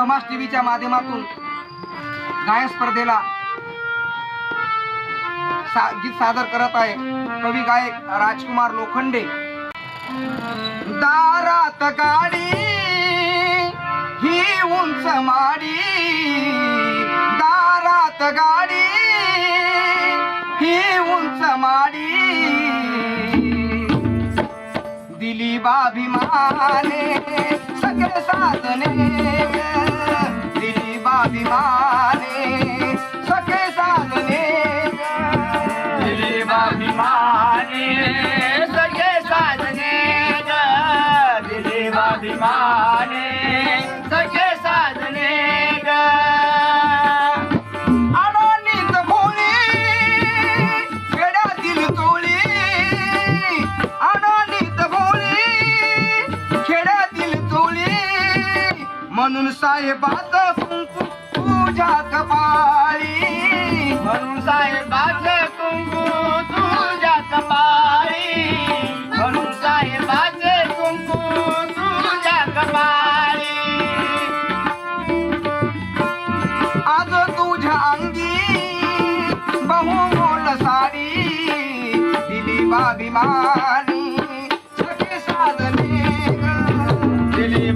समाज टीव्हीच्या माध्यमातून गायन स्पर्धेला सा- गीत सादर करत आहे कवी गायक राजकुमार लोखंडे. दारात गाडी ही उंच माडी. दारात गाडी ही उंच माडी. दिली बाभिमाने म्हणून साहेबात कुंकू तुझ्या कपाळी म्हणून साहेबात कुंकू तुझ्या कपाळी म्हणून साहेबात कुंकू तुझ्या कपाळी आज तुझ्या अंगी बहुमोल साडी दिली बाभिमानी सगळे साधने दिली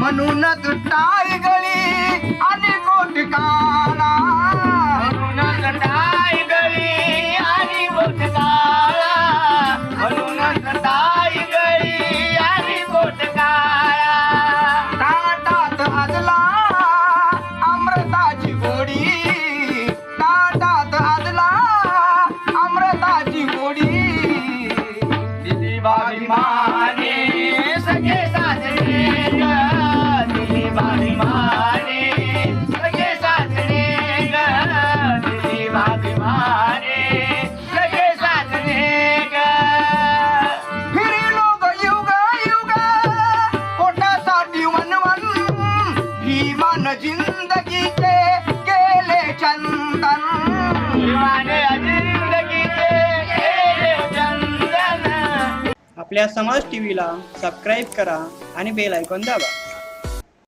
म्हणूनच टाय गळी आणि कोट जिंदगीचे केले चंदन. जिंदगीचे आपल्या समाज टीव्हीला सबस्क्राईब करा आणि बेल ऐकून दाबा.